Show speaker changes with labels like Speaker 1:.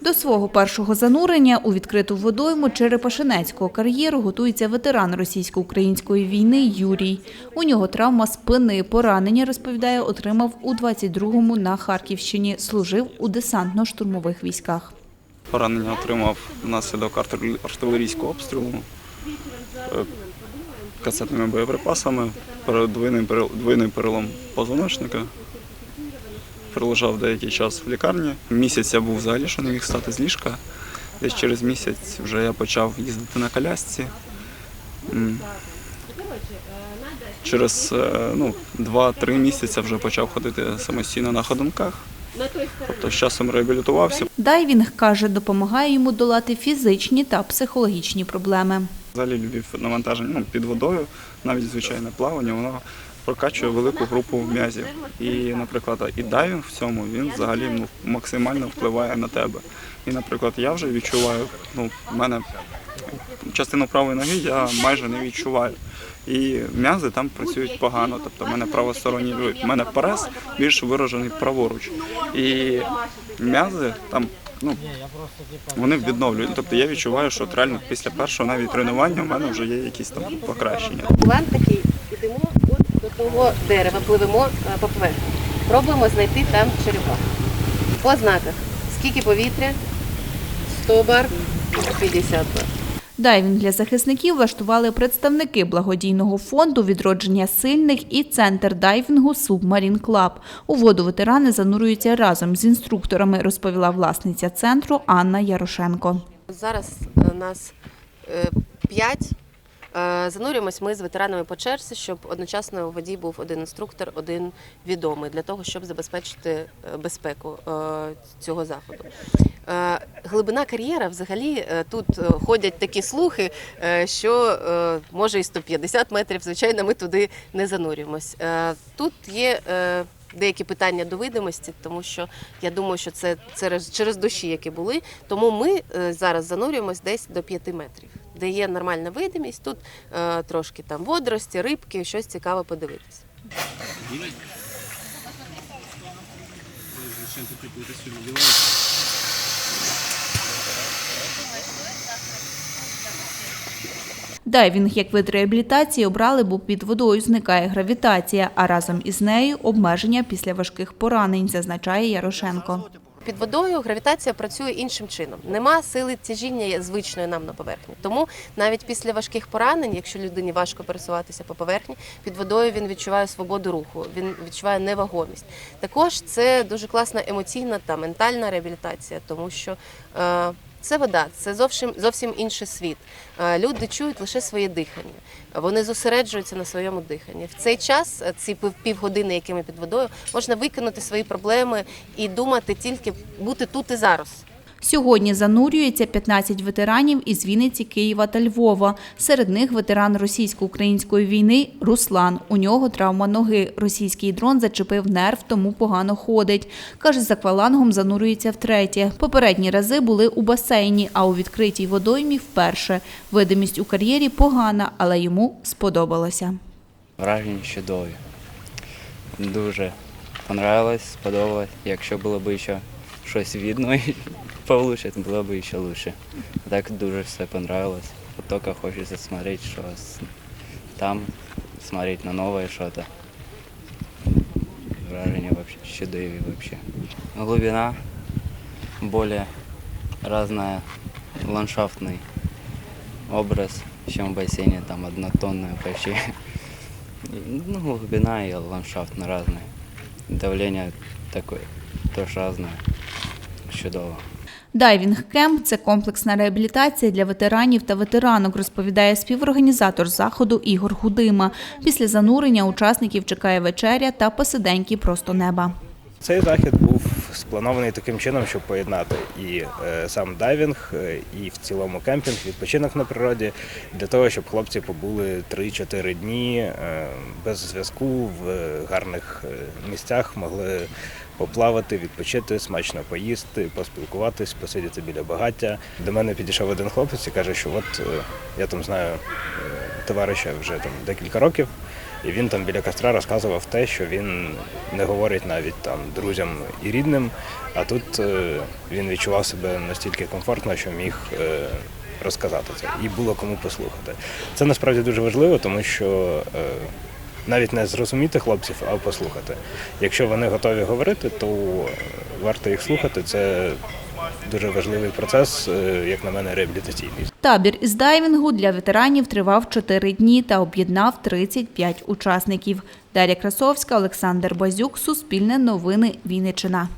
Speaker 1: До свого першого занурення у відкриту водойму Черепашинецького кар'єру готується ветеран російсько-української війни Юрій. У нього травма спини. Поранення, розповідає, отримав у 22-му на Харківщині. Служив у десантно-штурмових військах.
Speaker 2: Поранення отримав внаслідок артилер- артилерійського обстрілу е, касетними боєприпасами, двойний перелом позвоночника. Пролежав деякий час в лікарні. Місяць я був взагалі, що не міг стати з ліжка. Десь через місяць вже я почав їздити на колясці. Через е, ну, 2-3 місяці вже почав ходити самостійно на ходунках. Тобто з часом реабілітувався.
Speaker 1: Дайвінг, каже, допомагає йому долати фізичні та психологічні проблеми.
Speaker 2: Взагалі любив навантаження ну, під водою, навіть звичайне плавання, воно прокачує велику групу м'язів. І, наприклад, і дайвінг в цьому він взагалі ну, максимально впливає на тебе. І, наприклад, я вже відчуваю, ну, в мене частину правої ноги я майже не відчуваю. І м'язи там працюють погано. Тобто в мене правосторонній в мене прес більш виражений праворуч. І м'язи там ну, вони відновлюють. Тобто я відчуваю, що от реально після першого навіть тренування в мене вже є якісь там покращення.
Speaker 3: План такий, ідемо до того дерева, пливемо е, по поверхні. Пробуємо знайти там черепах. По знаках. Скільки повітря? 100 бар, 50 бар.
Speaker 1: Дайвінг для захисників влаштували представники благодійного фонду відродження сильних і центр дайвінгу Субмарін Клаб. У воду ветерани занурюються разом з інструкторами, розповіла власниця центру Анна Ярошенко.
Speaker 3: Зараз нас е, п'ять. Е, Занурюємось ми з ветеранами по черзі, щоб одночасно у воді був один інструктор, один відомий, для того, щоб забезпечити е, безпеку е, цього заходу. Глибина кар'єра взагалі тут ходять такі слухи, що може і 150 метрів. Звичайно, ми туди не занурюємось. Тут є деякі питання до видимості, тому що я думаю, що це через, дощі, які були. Тому ми зараз занурюємось десь до 5 метрів, де є нормальна видимість. Тут е, трошки там водорості, рибки, щось цікаве подивитися.
Speaker 1: Дайвінг як вид реабілітації обрали, бо під водою зникає гравітація, а разом із нею обмеження після важких поранень, зазначає Ярошенко.
Speaker 3: Під водою гравітація працює іншим чином. Нема сили тяжіння звичної нам на поверхні. Тому навіть після важких поранень, якщо людині важко пересуватися по поверхні, під водою він відчуває свободу руху, він відчуває невагомість. Також це дуже класна емоційна та ментальна реабілітація, тому що е, це вода, це зовсім зовсім інший світ. Е, Люди чують лише своє дихання. Вони зосереджуються на своєму диханні. В цей час, е, ці пів- півгодини, які ми під водою, можна викинути свої проблеми і думати тільки бути тут і зараз.
Speaker 1: Сьогодні занурюється 15 ветеранів із Вінниці, Києва та Львова. Серед них ветеран російсько-української війни Руслан. У нього травма ноги. Російський дрон зачепив нерв, тому погано ходить. Каже, з аквалангом занурюється втретє. Попередні рази були у басейні, а у відкритій водоймі вперше. Видимість у кар'єрі погана, але йому сподобалося.
Speaker 4: Враження чудові. Дуже понравилось, сподобалось. Якщо було б ще щось видно получше, то було б ще лучше. Так дуже все понравилось. Только хочеться смотреть, с- там, смотреть на новое что-то. Враження вообще чудові вообще. Глубина более разная, ландшафтный образ, чем в бассейне, там однотонная почти. Ну, глубина и ландшафт разные. Давление такое тоже разное. Чудово.
Speaker 1: Дайвінг кемп це комплексна реабілітація для ветеранів та ветеранок, розповідає співорганізатор заходу Ігор Гудима. Після занурення учасників чекає вечеря та посиденьки просто неба.
Speaker 5: Цей захід був спланований таким чином, щоб поєднати і е, сам дайвінг, е, і в цілому кемпінг, відпочинок на природі, для того, щоб хлопці побули 3-4 дні е, без зв'язку в гарних місцях, могли поплавати, відпочити, смачно поїсти, поспілкуватись, посидіти біля багаття. До мене підійшов один хлопець і каже, що от я там знаю товариша вже там декілька років. І він там біля костра розказував те, що він не говорить навіть там друзям і рідним. А тут е, він відчував себе настільки комфортно, що міг е, розказати це. І було кому послухати. Це насправді дуже важливо, тому що е, навіть не зрозуміти хлопців, а послухати. Якщо вони готові говорити, то варто їх слухати. Це дуже важливий процес, е, як на мене, реабілітаційний.
Speaker 1: Табір із дайвінгу для ветеранів тривав 4 дні та об'єднав 35 учасників. Дар'я Красовська, Олександр Базюк, Суспільне новини, Вінниччина.